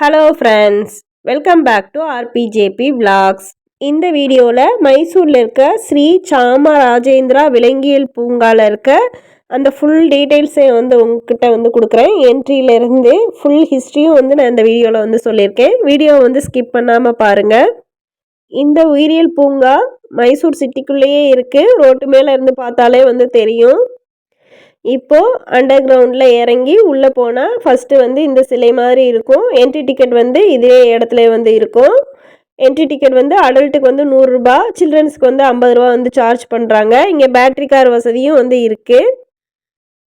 Hello friends welcome back to RPJP vlogs இந்த வீடியோவில் மைசூரில் இருக்க ஸ்ரீ சாமராஜேந்திரா விலங்கியல் பூங்காவில் இருக்க அந்த ஃபுல் டீட்டெயில்ஸையும் வந்து உங்ககிட்ட வந்து கொடுக்குறேன். என்ட்ரியிலேருந்து ஃபுல் ஹிஸ்ட்ரியும் வந்து நான் இந்த வீடியோவில் வந்து சொல்லியிருக்கேன். வீடியோ வந்து ஸ்கிப் பண்ணாமல் பாருங்கள் இந்த உயிரியல் பூங்கா மைசூர் சிட்டிக்குள்ளேயே இருக்குது ரோட்டு மேலே இருந்து பார்த்தாலே வந்து தெரியும். இப்போது அண்டர் கிரவுண்டில் இறங்கி உள்ளே போனால் ஃபஸ்ட்டு வந்து இந்த சிலை மாதிரி இருக்கும். என்ட்ரி டிக்கெட் வந்து இதே இடத்துல வந்து இருக்கும். என்ட்ரி டிக்கெட் வந்து அடல்ட்டுக்கு வந்து நூறுரூபா சில்ட்ரன்ஸ்க்கு வந்து ஐம்பது ரூபா வந்து சார்ஜ் பண்ணுறாங்க இங்கே பேட்ரி கார் வசதியும் வந்து இருக்குது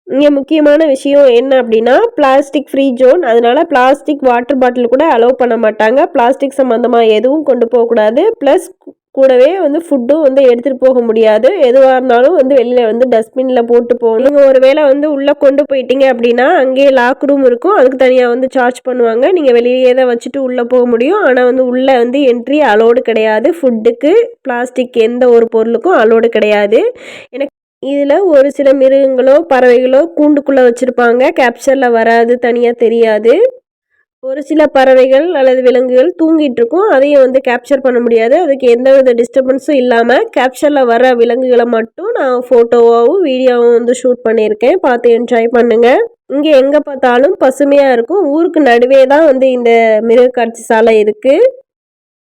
இங்கே முக்கியமான விஷயம் என்ன அப்படின்னா பிளாஸ்டிக் ஃப்ரீ ஜோன் அதனால பிளாஸ்டிக் வாட்டர் பாட்டில் கூட அலோவ் பண்ண மாட்டாங்க. பிளாஸ்டிக் சம்மந்தமாக எதுவும் கொண்டு போகக்கூடாது. ப்ளஸ் கூடவே வந்து ஃபுட்டும் வந்து எடுத்துகிட்டு போக முடியாது. எதுவாக இருந்தாலும் வந்து வெளியில் வந்து டஸ்ட்பினில் போட்டு போகணும் நீங்கள் ஒரு வேளை வந்து உள்ளே கொண்டு போயிட்டீங்க அப்படின்னா அங்கேயே லாக் ரூம் இருக்கும். அதுக்கு தனியாக வந்து சார்ஜ் பண்ணுவாங்க. நீங்கள் வெளியே தான் வச்சுட்டு உள்ளே போக முடியும். ஆனால் வந்து உள்ளே வந்து என்ட்ரி அலோடு கிடையாது. ஃபுட்டுக்கு பிளாஸ்டிக் எந்த ஒரு பொருளுக்கும் அலோடு கிடையாது. எனக்கு இதில் ஒரு சில மிருகங்களோ பறவைகளோ கூண்டுக்குள்ளே வச்சுருப்பாங்க. கேப்சரில் வராது தனியாக தெரியாது. ஒரு சில பறவைகள் அல்லது விலங்குகள் தூங்கிட்டு இருக்கும் அதையும் வந்து கேப்சர் பண்ண முடியாது. அதுக்கு எந்த வித டிஸ்டர்பன்ஸும் இல்லாமல் கேப்சரில் வர விலங்குகளை மட்டும் நான் ஃபோட்டோவாகவும் வீடியோவும் வந்து ஷூட் பண்ணியிருக்கேன். பார்த்து என்ஜாய் பண்ணுங்கள் இங்கே எங்கே பார்த்தாலும் பசுமையாக இருக்கும். ஊருக்கு நடுவே தான் வந்து இந்த மிருக காட்சி சாலை இருக்குது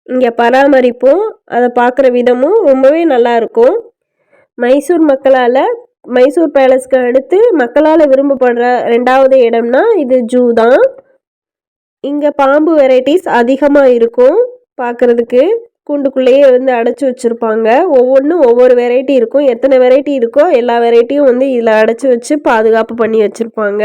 இங்கே பராமரிப்பும். அதை பார்க்குற விதமும் ரொம்பவே நல்லாயிருக்கும் மைசூர் மக்களால் மைசூர் பேலஸ்க்கு அடுத்து மக்களால் விரும்பப்படுற ரெண்டாவது இடம்னா இது ஜூ தான். இங்கே பாம்பு வெரைட்டிஸ் அதிகமாக இருக்கும் பார்க்குறதுக்கு கூண்டுக்குள்ளேயே வந்து அடைச்சி வச்சுருப்பாங்க. ஒவ்வொன்றும் ஒவ்வொரு வெரைட்டி இருக்கும். எத்தனை வெரைட்டி இருக்கோ எல்லா வெரைட்டியும் வந்து இதில் அடைச்சி வச்சு பாதுகாப்பு பண்ணி வச்சுருப்பாங்க.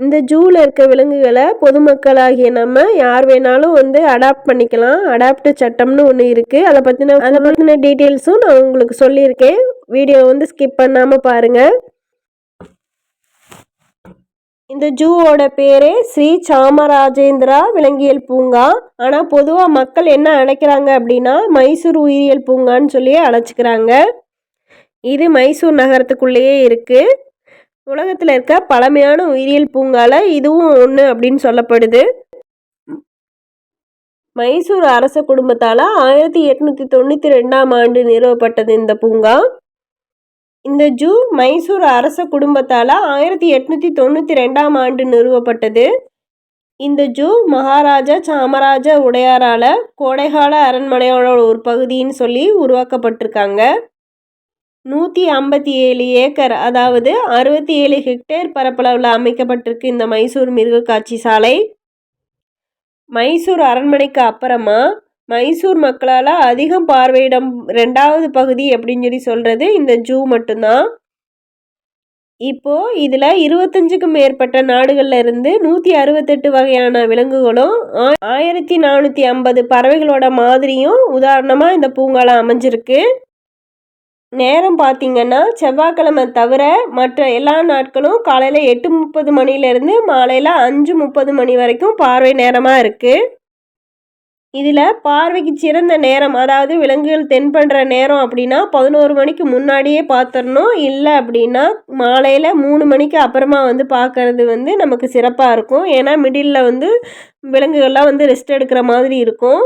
இந்த ஜூவில் இருக்க விலங்குகளை பொதுமக்களாகிய நம்ம யார் வேணாலும் வந்து அடாப்ட் பண்ணிக்கலாம். அடாப்ட் சட்டம்னு ஒன்று இருக்குது அதை பற்றின அதை பற்றின டீட்டெயில்ஸும் நான் உங்களுக்கு சொல்லியிருக்கேன். வீடியோ வந்து ஸ்கிப் பண்ணாமல் பாருங்கள் இந்த ஜூவோட பேரே ஸ்ரீ சாமராஜேந்திரா விலங்கியல் பூங்கா. ஆனால் பொதுவாக மக்கள் என்ன அழைக்கிறாங்க அப்படின்னா மைசூர் உயிரியல் பூங்கான்னு சொல்லி அழைச்சிக்கிறாங்க. இது மைசூர் நகரத்துக்குள்ளேயே இருக்குது உலகத்தில் இருக்க பழமையான உயிரியல் பூங்கால இதுவும் ஒன்று அப்படின்னு சொல்லப்படுது. மைசூர் அரச குடும்பத்தால் ஆயிரத்தி எட்நூற்றி தொண்ணூற்றி ரெண்டாம் ஆண்டு நிறுவப்பட்டது இந்த பூங்கா. இந்த ஜூ மைசூர் அரச குடும்பத்தால் ஆயிரத்தி எட்நூற்றி தொண்ணூற்றி ரெண்டாம் ஆண்டு நிறுவப்பட்டது. இந்த ஜூ மகாராஜா சாமராஜ உடையாரால் கோடைகால அரண்மனையோட ஒரு பகுதின்னு சொல்லி உருவாக்கப்பட்டிருக்காங்க. நூற்றி ஐம்பத்தி ஏழு ஏக்கர் அதாவது அறுபத்தி ஏழு ஹெக்டேர் பரப்பளவில் அமைக்கப்பட்டிருக்கு இந்த மைசூர் மிருக காட்சி சாலை. மைசூர் அரண்மனைக்கு அப்புறமா மைசூர் மக்களால் அதிகம் பார்வையிடம் ரெண்டாவது பகுதி அப்படின்னு சொல்லி சொல்கிறது இந்த ஜூ மட்டும்தான். இப்போது இதில் இருபத்தஞ்சுக்கும் மேற்பட்ட நாடுகளில் இருந்து நூற்றி அறுபத்தெட்டு வகையான விலங்குகளும் ஆயிரத்தி நானூற்றி ஐம்பது பறவைகளோட மாதிரியும் உதாரணமாக இந்த பூங்கால அமைஞ்சிருக்கு. நேரம் பார்த்திங்கன்னா செவ்வாய்க்கிழமை தவிர மற்ற எல்லா நாட்களும் காலையில் எட்டு முப்பது மணிலேருந்து மாலையில் அஞ்சு முப்பது மணி வரைக்கும் பார்வை நேரமாக இருக்குது இதில் பார்வைக்கு சிறந்த நேரம் அதாவது விலங்குகள் தென்படுற நேரம் அப்படின்னா பதினோரு மணிக்கு முன்னாடியே பார்த்துடணும் இல்லை அப்படின்னா மாலையில் மூணு மணிக்கு அப்புறமா வந்து பார்க்கறது வந்து நமக்கு சிறப்பாக இருக்கும். ஏன்னா மிடில் வந்து விலங்குகள்லாம் வந்து ரெஸ்ட் எடுக்கிற மாதிரி இருக்கும்.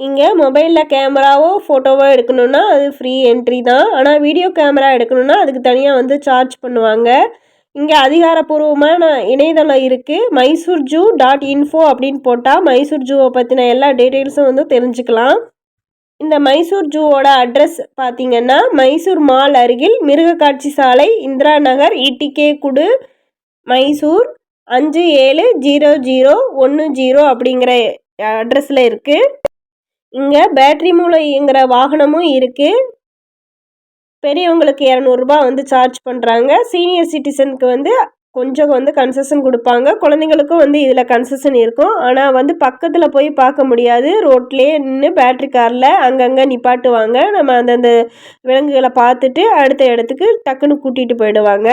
இங்கே மொபைலில் கேமராவோ ஃபோட்டோவோ எடுக்கணுன்னா அது ஃப்ரீ என்ட்ரி தான். ஆனால் வீடியோ கேமரா எடுக்கணுன்னா அதுக்கு தனியாக வந்து சார்ஜ் பண்ணுவாங்க. இங்கே அதிகாரப்பூர்வமான இணையதளம் இருக்குது மைசூர் ஜூ டாட் இன்ஃபோ அப்படின்னு போட்டால் மைசூர் ஜூவை பற்றின எல்லா டீட்டெயில்ஸும் வந்து தெரிஞ்சுக்கலாம். இந்த மைசூர் ஜூவோட அட்ரஸ் பார்த்தீங்கன்னா மைசூர் மால் அருகில் மிருகக்காட்சி சாலை இந்திரா நகர் இடிகே குடு மைசூர் அஞ்சு ஏழு ஜீரோ ஜீரோ ஒன்று ஜீரோ அப்படிங்கிற அட்ரஸில் இருக்குது இங்கே பேட்ரி மூலம் இயங்குகிற வாகனமும் இருக்குது பெரியவங்களுக்கு இரநூறுபா வந்து சார்ஜ் பண்ணுறாங்க சீனியர் சிட்டிசனுக்கு வந்து கொஞ்சம் வந்து கன்செஷன் கொடுப்பாங்க. குழந்தைங்களுக்கும் வந்து இதில் கன்செஷன் இருக்கும். ஆனால் வந்து பக்கத்தில் போய் பார்க்க முடியாது. ரோட்லேயே நின்று பேட்ரி காரில் அங்கங்கே நிப்பாட்டுவாங்க. நம்ம அந்தந்த விலங்குகளை பார்த்துட்டு அடுத்த இடத்துக்கு டக்குன்னு கூட்டிகிட்டு போயிடுவாங்க.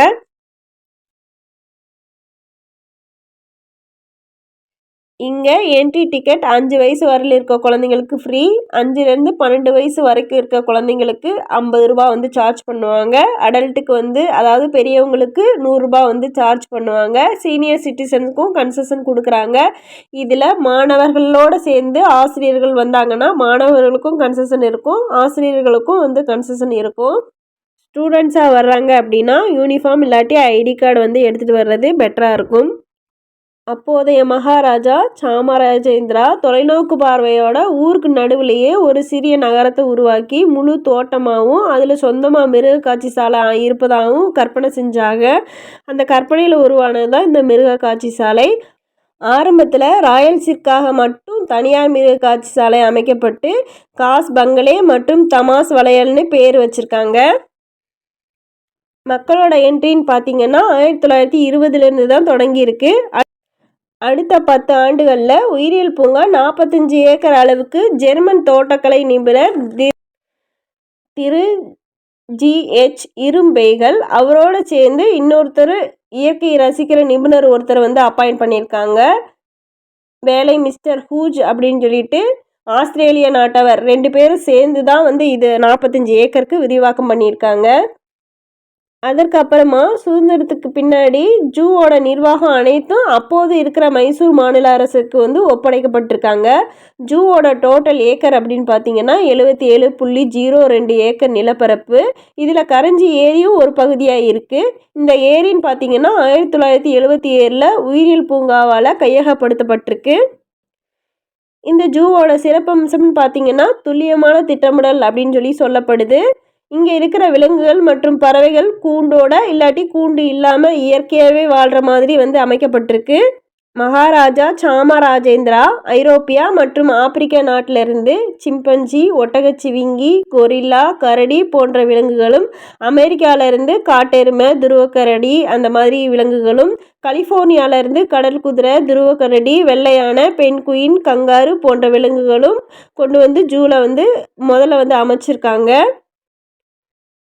இங்கே என்ட்ரி டிக்கெட் அஞ்சு வயசு வரையில் இருக்க குழந்தைங்களுக்கு ஃப்ரீ அஞ்சுலேருந்து பன்னெண்டு வயசு வரைக்கும் இருக்க குழந்தைங்களுக்கு ஐம்பது ரூபா வந்து சார்ஜ் பண்ணுவாங்க. அடல்ட்டுக்கு வந்து அதாவது பெரியவங்களுக்கு நூறுரூபா வந்து சார்ஜ் பண்ணுவாங்க. சீனியர் சிட்டிசனுக்கும் கன்செஷன் கொடுக்குறாங்க. இதில் மாணவர்களோடு சேர்ந்து ஆசிரியர்கள் வந்தாங்கன்னா மாணவர்களுக்கும் கன்செஷன் இருக்கும். ஆசிரியர்களுக்கும் வந்து கன்செஷன் இருக்கும். ஸ்டூடெண்ட்ஸாக வர்றாங்க அப்படின்னா யூனிஃபார்ம் இல்லாட்டி ஐடி கார்டு வந்து எடுத்துகிட்டு வர்றது பெட்டராக இருக்கும். அப்போதைய மகாராஜா சாமராஜேந்திரா தொலைநோக்கு பார்வையோட ஊருக்கு நடுவுலேயே ஒரு சிறிய நகரத்தை உருவாக்கி முழு தோட்டமாகவும் அதில் சொந்தமாக மிருக காட்சி சாலை இருப்பதாகவும் கற்பனை செஞ்சாங்க. அந்த கற்பனையில் உருவானது தான் இந்த மிருக காட்சி சாலை ஆரம்பத்தில் ராயல்ஸிற்காக மட்டும் தனியார் மிருக காட்சி சாலை அமைக்கப்பட்டு காஸ் பங்களே மற்றும் தமாஸ் வளையல்னு பேர் வச்சுருக்காங்க. மக்களோட என்ட்ரின்னு பார்த்தீங்கன்னா ஆயிரத்தி தொள்ளாயிரத்தி இருபதுலேருந்து தான் தொடங்கியிருக்கு. அடுத்த பத்து ஆண்டுகளில் உயிரியல் பூங்கா நாற்பத்தஞ்சு ஏக்கர் அளவுக்கு ஜெர்மன் தோட்டக்கலை நிபுணர் திரு ஜிஹெச் இரும்பெய்கள் அவரோடு சேர்ந்து இன்னொருத்தர் இயற்கை ரசிக்கிற நிபுணர் ஒருத்தர் வந்து அப்பாயிண்ட் பண்ணியிருக்காங்க. வேலை மிஸ்டர் ஹூஜ் அப்படின்னு சொல்லிட்டு ஆஸ்திரேலிய நாட்டவர் ரெண்டு பேரும் சேர்ந்து தான் வந்து இது நாற்பத்தஞ்சு ஏக்கருக்கு விரிவாக்கம் பண்ணியிருக்காங்க. அதற்கு அப்புறமா சுதந்திரத்துக்கு பின்னாடி ஜூவோட நிர்வாகம் அனைத்தும் அப்போது இருக்கிற மைசூர் மாநில அரசுக்கு வந்து ஒப்படைக்கப்பட்டிருக்காங்க. ஜூவோட டோட்டல் ஏக்கர் அப்படின்னு பார்த்தீங்கன்னா எழுபத்தி ஏழு புள்ளி ஜீரோ ரெண்டு ஏக்கர் நிலப்பரப்பு. இதில் கரஞ்சி ஏரியும் ஒரு பகுதியாக இருக்குது இந்த ஏரின்னு பார்த்தீங்கன்னா ஆயிரத்தி தொள்ளாயிரத்தி எழுபத்தி ஏழில் உயிரியல் பூங்காவால் கையகப்படுத்தப்பட்டிருக்கு. இந்த ஜூவோட சிறப்பம்சம்னு பார்த்தீங்கன்னா துல்லியமான திட்டமிடல் அப்படின்னு சொல்லி சொல்லப்படுது. இங்கே இருக்கிற விலங்குகள் மற்றும் பறவைகள் கூண்டோட இல்லாட்டி கூண்டு இல்லாமல் இயற்கையாகவே வாழ்கிற மாதிரி வந்து அமைக்கப்பட்டிருக்கு. மகாராஜா சாமராஜேந்திரா ஐரோப்பியா மற்றும் ஆப்பிரிக்க நாட்டிலிருந்து சிம்பன்ஜி ஒட்டகச்சிவிங்கி கொரில்லா கரடி போன்ற விலங்குகளும் அமெரிக்காவிலேருந்து காட்டெருமை துருவக்கரடி அந்த மாதிரி விலங்குகளும் கலிஃபோர்னியாவிலேருந்து கடல் குதிரை துருவக்கரடி வெள்ளையான பெண் குயின் கங்காரு போன்ற விலங்குகளும் கொண்டு வந்து ஜூவில் வந்து முதல்ல வந்து அமைச்சிருக்காங்க.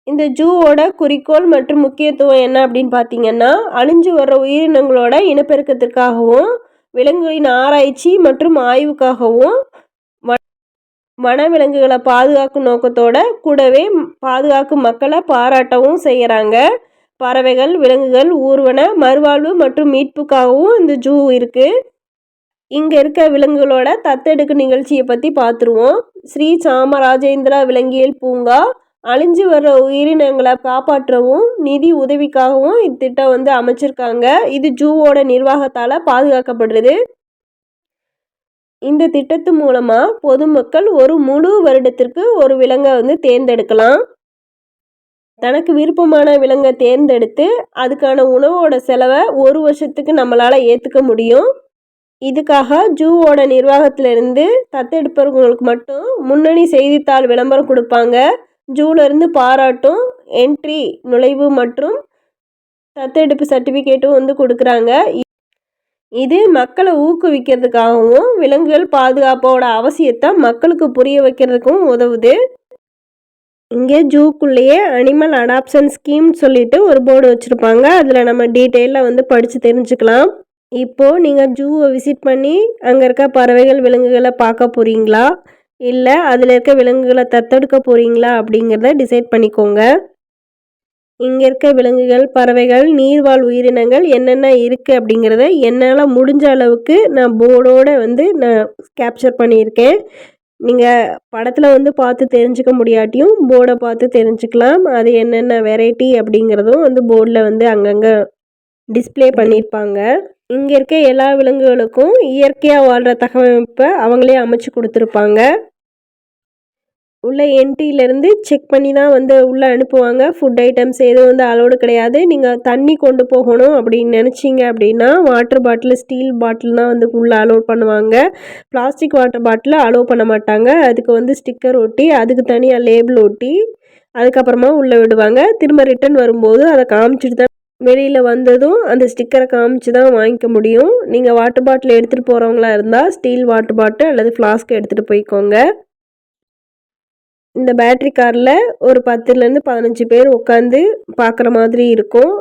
இந்த ஜூவோட குறிக்கோள் மற்றும் முக்கியத்துவம் என்ன அப்படின்னு பார்த்தீங்கன்னா அழிஞ்சு வர்ற உயிரினங்களோட இனப்பெருக்கத்திற்காகவும் விலங்குகளின் ஆராய்ச்சி மற்றும் ஆய்வுக்காகவும் வனவிலங்குகளை பாதுகாக்கும் நோக்கத்தோட கூடவே பாதுகாக்கும் மக்களை பாராட்டவும் செய்கிறாங்க பறவைகள் விலங்குகள் ஊர்வன மறுவாழ்வு மற்றும் மீட்புக்காகவும் இந்த ஜூ இருக்குது இங்கே இருக்க விலங்குகளோட தத்தெடுக்கு நிகழ்ச்சியை பற்றி பார்த்துருவோம். ஸ்ரீ சாமராஜேந்திரா விலங்கியல் பூங்கா அழிஞ்சு வர்ற உயிரினங்களை காப்பாற்றவும் நிதி உதவிக்காகவும் இத்திட்டம் வந்து அமைச்சிருக்காங்க. இது ஜூவோட நிர்வாகத்தால் பாதுகாக்கப்படுறது இந்த திட்டத்து மூலமாக பொதுமக்கள் ஒரு முழு வருடத்திற்கு ஒரு விலங்கை வந்து தேர்ந்தெடுக்கலாம். தனக்கு விருப்பமான விலங்கை தேர்ந்தெடுத்து அதுக்கான உணவோட செலவை ஒரு வருஷத்துக்கு நம்மளால் ஏற்றுக்க முடியும். இதுக்காக ஜூவோட நிர்வாகத்திலிருந்து தத்தெடுப்பவர்களுக்கு மட்டும் முன்னணி செய்தித்தாள் விளம்பரம் கொடுப்பாங்க. ஜூலேருந்து பாராட்டும் என்ட்ரி நுழைவு மற்றும் தத்தெடுப்பு சர்டிஃபிகேட்டும் வந்து கொடுக்குறாங்க. இது மக்களை ஊக்குவிக்கிறதுக்காகவும் விலங்குகள் பாதுகாப்போட அவசியத்தை மக்களுக்கு புரிய வைக்கிறதுக்கும் உதவுது. இங்கே ஜூக்குள்ளேயே அனிமல் அடாப்ஷன் ஸ்கீம் சொல்லிட்டு ஒரு போர்டு வச்சுருப்பாங்க. அதில் நம்ம டீட்டெயிலாக வந்து படித்து தெரிஞ்சுக்கலாம். இப்போது நீங்கள் ஜூவை விசிட் பண்ணி அங்கே இருக்க பறவைகள் விலங்குகளை பார்க்க போகிறீங்களா இல்லை அதில் இருக்க விலங்குகளை தத்தெடுக்க போகிறீங்களா அப்படிங்கிறத டிசைட் பண்ணிக்கோங்க. இங்கே இருக்க விலங்குகள் பறவைகள் நீர்வாழ் உயிரினங்கள் என்னென்ன இருக்குது அப்படிங்கிறத என்னால் முடிஞ்ச அளவுக்கு நான் போர்டோடு வந்து நான் கேப்சர் பண்ணியிருக்கேன். நீங்கள் படத்தில் வந்து பார்த்து தெரிஞ்சுக்க முடியாட்டியும் போர்டை பார்த்து தெரிஞ்சுக்கலாம். அது என்னென்ன வெரைட்டி அப்படிங்கிறதும் வந்து போர்டில் வந்து அங்கங்கே டிஸ்பிளே பண்ணியிருப்பாங்க. இங்கே இருக்க எல்லா விலங்குகளுக்கும் இயற்கையாக வாழ்கிற தகவமைப்பை அவங்களே அமைச்சு கொடுத்துருப்பாங்க. உள்ள என்ட்ரியிலேருந்து செக் பண்ணி தான் வந்து உள்ளே அனுப்புவாங்க. ஃபுட் ஐட்டம்ஸ் எதுவும் வந்து அலோடு கிடையாது. நீங்கள் தண்ணி கொண்டு போகணும் அப்படின்னு நினச்சிங்க அப்படின்னா வாட்டர் பாட்டில் ஸ்டீல் பாட்டில் தான் வந்து உள்ளே அலோட் பண்ணுவாங்க. பிளாஸ்டிக் வாட்டர் பாட்டில் அலோவ் பண்ண மாட்டாங்க. அதுக்கு வந்து ஸ்டிக்கர் ஒட்டி அதுக்கு தனியாக லேபிள் ஒட்டி அதுக்கப்புறமா உள்ளே விடுவாங்க. திரும்ப ரிட்டன் வரும்போது அதை காமிச்சிட்டு தான் வெளியில் வந்ததும் அந்த ஸ்டிக்கரை காமிச்சு தான் வாங்கிக்க முடியும். நீங்கள் வாட்டர் பாட்டில் எடுத்துகிட்டு போகிறவங்களா இருந்தால் ஸ்டீல் வாட்டர் பாட்டில் அல்லது ஃப்ளாஸ்க் எடுத்துகிட்டு போய்க்கோங்க. இந்த பேட்ரி காரில் ஒரு பத்துலேருந்து பதினஞ்சு பேர் உட்காந்து பார்க்குற மாதிரி இருக்கும்.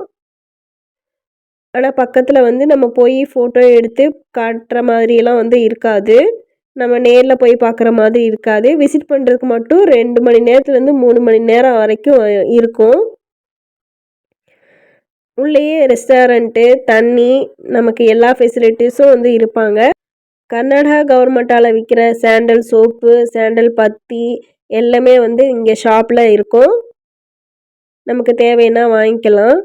ஆனால் பக்கத்தில் வந்து நம்ம போய் ஃபோட்டோ எடுத்து காட்டுற மாதிரியெல்லாம் வந்து இருக்காது. நம்ம நேரில் போய் பார்க்குற மாதிரி இருக்காது. விசிட் பண்ணுறதுக்கு மட்டும் ரெண்டு மணி நேரத்துலேருந்து மூணு மணி நேரம் வரைக்கும் இருக்கும். உள்ளேயே ரெஸ்டாரண்ட்டு தண்ணி நமக்கு எல்லா ஃபெசிலிட்டிஸும் வந்து இருப்பாங்க. கர்நாடகா கவர்மெண்ட்டால் விற்கிற சாண்டல் சோப்பு சாண்டல் பத்தி எல்லாமே வந்து இங்கே ஷாப்பில் இருக்கும். நமக்கு தேவைன்னா வாங்கிக்கலாம்.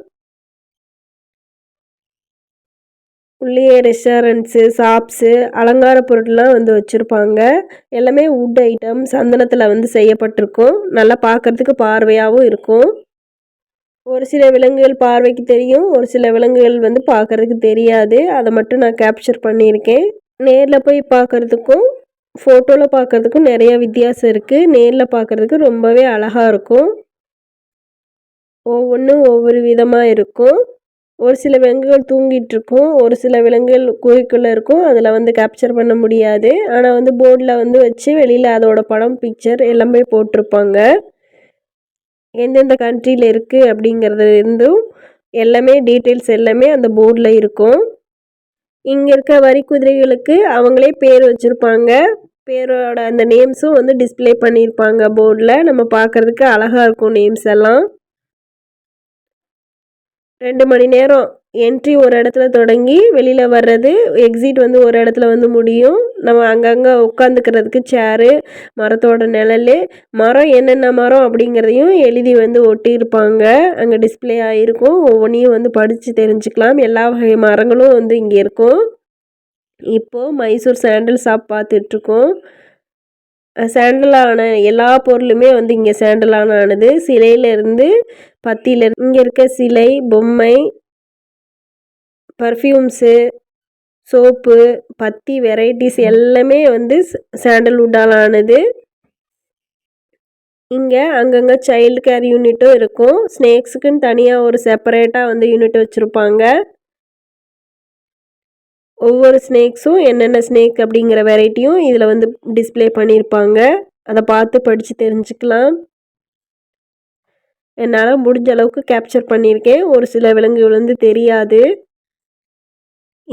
உள்ளேயே ரெஸ்டாரண்ட்ஸு ஷாப்ஸு அலங்கார பொருட்கள்லாம் வந்து வச்சுருப்பாங்க. எல்லாமே வுட் ஐட்டம் சந்தனத்தில் வந்து செய்யப்பட்டிருக்கும். நல்லா பார்க்குறதுக்கு பார்வையாகவும் இருக்கும். ஒரு சில விலங்குகள் பார்வைக்கு தெரியும் ஒரு சில விலங்குகள் வந்து பார்க்குறதுக்கு தெரியாது. அதை மட்டும் நான் கேப்சர் பண்ணியிருக்கேன். நேரில் போய் பார்க்குறதுக்கும் ஃபோட்டோவில் பார்க்குறதுக்கும் நிறையா வித்தியாசம் இருக்குது நேரில் பார்க்குறதுக்கு ரொம்பவே அழகாக இருக்கும். ஒவ்வொன்றும் ஒவ்வொரு விதமாக இருக்கும். ஒரு சில விலங்குகள் தூங்கிட்டு இருக்கும். ஒரு சில விலங்குகள் குகைக்குள்ளே இருக்கும். அதில் வந்து கேப்சர் பண்ண முடியாது. ஆனால் வந்து போர்டில் வந்து வச்சு வெளியில் அதோட படம் பிக்சர் எல்லாமே போட்டிருப்பாங்க. எந்தெந்த கண்ட்ரியில் இருக்குது அப்படிங்கிறது இருந்தும் எல்லாமே டீட்டெயில்ஸ் எல்லாமே அந்த போர்டில் இருக்கும். இங்கே இருக்க வரி குதிரைகளுக்கு அவங்களே பேர் வச்சுருப்பாங்க. பேரோட அந்த நேம்ஸும் வந்து டிஸ்பிளே பண்ணியிருப்பாங்க போர்டில் நம்ம பார்க்குறதுக்கு அழகாக இருக்கும் நேம்ஸ் எல்லாம். ரெண்டு மணி நேரம் என்ட்ரி ஒரு இடத்துல தொடங்கி வெளியில் வர்றது எக்ஸிட் வந்து ஒரு இடத்துல வந்து முடியும். நம்ம அங்கங்கே உட்காந்துக்கிறதுக்கு சேரு மரத்தோட நிழல் மரம் என்னென்ன மரம் அப்படிங்கிறதையும் எழுதி வந்து ஒட்டியிருப்பாங்க. அங்கே டிஸ்பிளே ஆகிருக்கும் ஒவ்வொன்றையும் வந்து படித்து தெரிஞ்சுக்கலாம். எல்லா வகை மரங்களும் வந்து இங்கே இருக்கும். இப்போது மைசூர் சாண்டில் ஷாப் பார்த்துட்ருக்கோம் சேண்டலான எல்லா பொருளுமே வந்து இங்கே சேண்டலான ஆனது. சிலையிலேருந்து பத்தியில் இங்கே இருக்க சிலை பொம்மை பர்ஃப்யூம்ஸு சோப்பு பத்தி வெரைட்டிஸ் எல்லாமே வந்து சாண்டல்வுட்டால் ஆனது. இங்கே அங்கங்கே சைல்டு கேர் யூனிட்டும் இருக்கும். ஸ்னேக்ஸுக்குன்னு தனியாக ஒரு செப்பரேட்டாக வந்து யூனிட் வச்சுருப்பாங்க. ஒவ்வொரு ஸ்னேக்ஸும் என்னென்ன ஸ்னேக் அப்படிங்கிற வெரைட்டியும் இதில் வந்து டிஸ்பிளே பண்ணியிருப்பாங்க. அதை பார்த்து படித்து தெரிஞ்சுக்கலாம். என்னால் முடிஞ்ச அளவுக்கு கேப்சர் பண்ணியிருக்கேன். ஒரு சில விலங்குகள் வந்து தெரியாது.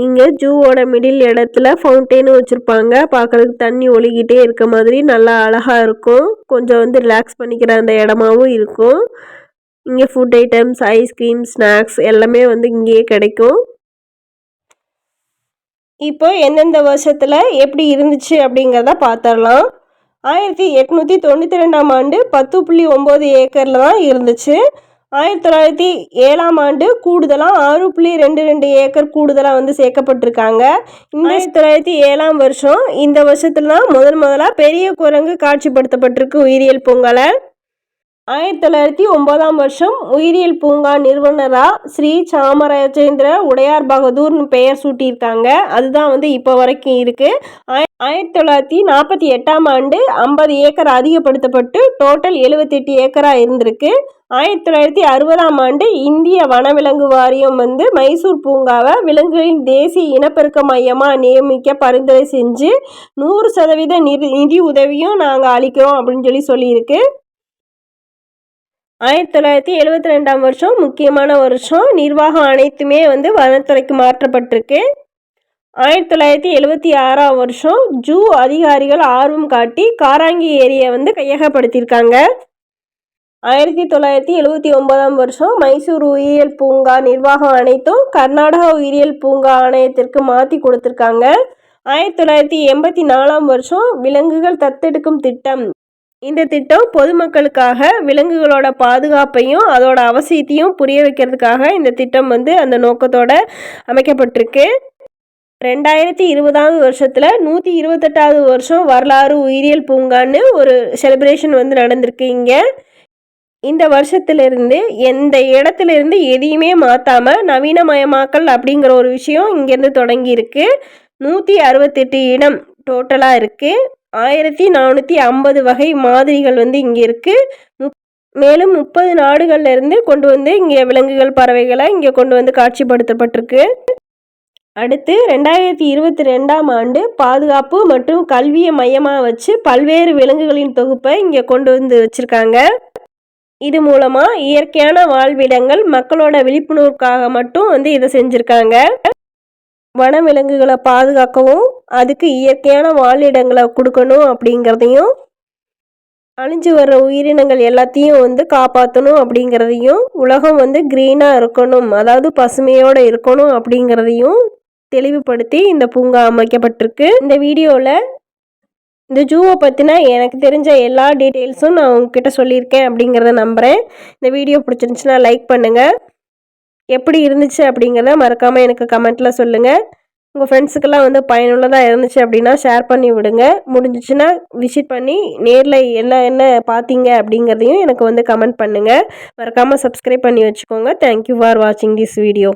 இங்கே ஜூவோட மிடில் இடத்துல ஃபவுண்டெயினும் வச்சுருப்பாங்க. பார்க்குறதுக்கு தண்ணி ஒழுகிட்டே இருக்க மாதிரி நல்லா அழகாக இருக்கும். கொஞ்சம் வந்து ரிலாக்ஸ் பண்ணிக்கிற அந்த இடமாவும் இருக்கும். இங்கே ஃபுட் ஐட்டம்ஸ் ஐஸ்கிரீம் ஸ்நாக்ஸ் எல்லாமே வந்து இங்கேயே கிடைக்கும். இப்போ எந்தெந்த வருஷத்தில் எப்படி இருந்துச்சு அப்படிங்கிறத பார்த்துடலாம் ஆயிரத்தி எட்நூற்றி தொண்ணூற்றி ரெண்டாம் ஆண்டு பத்து புள்ளி ஒம்பது ஏக்கரில் தான் இருந்துச்சு. ஆயிரத்தி தொள்ளாயிரத்தி ஏழாம் ஆண்டு கூடுதலாக ஆறு புள்ளி ரெண்டு ரெண்டு ஏக்கர் கூடுதலாக வந்து சேர்க்கப்பட்டிருக்காங்க. ஆயிரத்தி தொள்ளாயிரத்தி ஏழாம் வருஷம் இந்த வருஷத்துல தான் முதல் முதலாக பெரிய குரங்கு காட்சிப்படுத்தப்பட்டிருக்கு உயிரியல் பூங்கால. ஆயிரத்தி தொள்ளாயிரத்தி ஒன்பதாம் வருஷம் உயிரியல் பூங்கா நிறுவனராக ஸ்ரீ சாமராஜேந்திர உடையார் பகதூர்னு பெயர் சூட்டியிருக்காங்க. அதுதான் வந்து இப்போ வரைக்கும் இருக்குது ஆயிரத்தி தொள்ளாயிரத்தி நாற்பத்தி எட்டாம் ஆண்டு ஐம்பது ஏக்கர் அதிகப்படுத்தப்பட்டு டோட்டல் எழுபத்தெட்டு ஏக்கராக இருந்திருக்கு. ஆயிரத்தி தொள்ளாயிரத்தி அறுபதாம் ஆண்டு இந்திய வனவிலங்கு வாரியம் வந்து மைசூர் பூங்காவை விலங்குகளின் தேசிய இனப்பெருக்க மையமாக நியமிக்க பரிந்துரை செஞ்சு நூறு சதவீத நிதி நிதி உதவியும் நாங்கள் அளிக்கிறோம் அப்படின்னு சொல்லி சொல்லியிருக்கு. ஆயிரத்தி தொள்ளாயிரத்தி எழுபத்தி ரெண்டாம் வருஷம் முக்கியமான வருஷம். நிர்வாகம் அனைத்துமே வந்து வனத்துறைக்கு மாற்றப்பட்டிருக்கு. ஆயிரத்தி தொள்ளாயிரத்தி எழுபத்தி ஆறாம் வருஷம் ஜூ அதிகாரிகள் ஆர்வம் காட்டி காராங்கி ஏரியை வந்து கையகப்படுத்தியிருக்காங்க. ஆயிரத்தி தொள்ளாயிரத்தி எழுபத்தி ஒன்பதாம் வருஷம் மைசூர் உயிரியல் பூங்கா நிர்வாகம் அனைத்தும் கர்நாடகா உயிரியல் பூங்கா ஆணையத்திற்கு மாற்றி கொடுத்துருக்காங்க. ஆயிரத்தி தொள்ளாயிரத்தி எண்பத்தி நாலாம் வருஷம் விலங்குகள் தத்தெடுக்கும் திட்டம். இந்த திட்டம் பொதுமக்களுக்காக விலங்குகளோட பாதுகாப்பையும் அதோட அவசியத்தையும் புரிய வைக்கிறதுக்காக இந்த திட்டம் வந்து அந்த நோக்கத்தோட அமைக்கப்பட்டிருக்கு. ரெண்டாயிரத்தி இருபதாவது வருஷத்தில் நூற்றி இருபத்தெட்டாவது வருஷம் வரலாறு உயிரியல் பூங்கான்னு ஒரு செலிப்ரேஷன் வந்து நடந்திருக்கு இங்கே. இந்த வருஷத்துலேருந்து எந்த இடத்துலேருந்து எதையுமே மாற்றாமல் நவீனமயமாக்கல் அப்படிங்கிற ஒரு விஷயம் இங்கேருந்து தொடங்கியிருக்கு. நூற்றி அறுபத்தெட்டு இடம் டோட்டலாக இருக்குது ஆயிரத்தி நானூற்றி ஐம்பது வகை மாதிரிகள் வந்து இங்கே இருக்குது மேலும் முப்பது நாடுகள்லேருந்து கொண்டு வந்து இங்கே விலங்குகள் பறவைகளை இங்கே கொண்டு வந்து காட்சிப்படுத்தப்பட்டிருக்கு. அடுத்து ரெண்டாயிரத்தி இருபத்தி ரெண்டாம் ஆண்டு பாதுகாப்பு மற்றும் கல்வியை மையமாக வச்சு பல்வேறு விலங்குகளின் தொகுப்பை இங்கே கொண்டு வந்து வச்சுருக்காங்க. இது மூலமாக இயற்கையான வாழ்விடங்கள் மக்களோட விழிப்புணர்வுக்காக மட்டும் வந்து இதை செஞ்சுருக்காங்க. வனவிலங்குகளை பாதுகாக்கவும் அதுக்கு இயற்கையான வாழிடங்களை கொடுக்கணும் அப்படிங்கிறதையும் அழிஞ்சு வர்ற உயிரினங்கள் எல்லாத்தையும் வந்து காப்பாற்றணும் அப்படிங்கிறதையும் உலகம் வந்து க்ரீனாக இருக்கணும் அதாவது பசுமையோடு இருக்கணும் அப்படிங்கிறதையும் தெளிவுபடுத்தி இந்த பூங்கா அமைக்கப்பட்டிருக்கு. இந்த வீடியோவில் இந்த ஜூவை பற்றின எனக்கு தெரிஞ்ச எல்லா டீட்டெயில்ஸும் நான் உங்ககிட்ட சொல்லியிருக்கேன் அப்படிங்கிறத நம்புகிறேன் இந்த வீடியோ பிடிச்சிருந்துச்சுன்னா லைக் பண்ணுங்கள் எப்படி இருந்துச்சு அப்படிங்கிறத மறக்காமல் எனக்கு கமெண்ட்டில் சொல்லுங்கள் உங்கள் ஃப்ரெண்ட்ஸுக்கெல்லாம் வந்து பயனுள்ளதாக இருந்துச்சு அப்படின்னா ஷேர் பண்ணி விடுங்க. முடிஞ்சிச்சுன்னா விசிட் பண்ணி நேரில் என்ன என்ன பார்த்தீங்க அப்படிங்கிறதையும் எனக்கு வந்து கமெண்ட் பண்ணுங்கள் மறக்காமல் சப்ஸ்கிரைப் பண்ணி வச்சுக்கோங்க. தேங்க்யூ ஃபார் வாட்சிங் திஸ் வீடியோ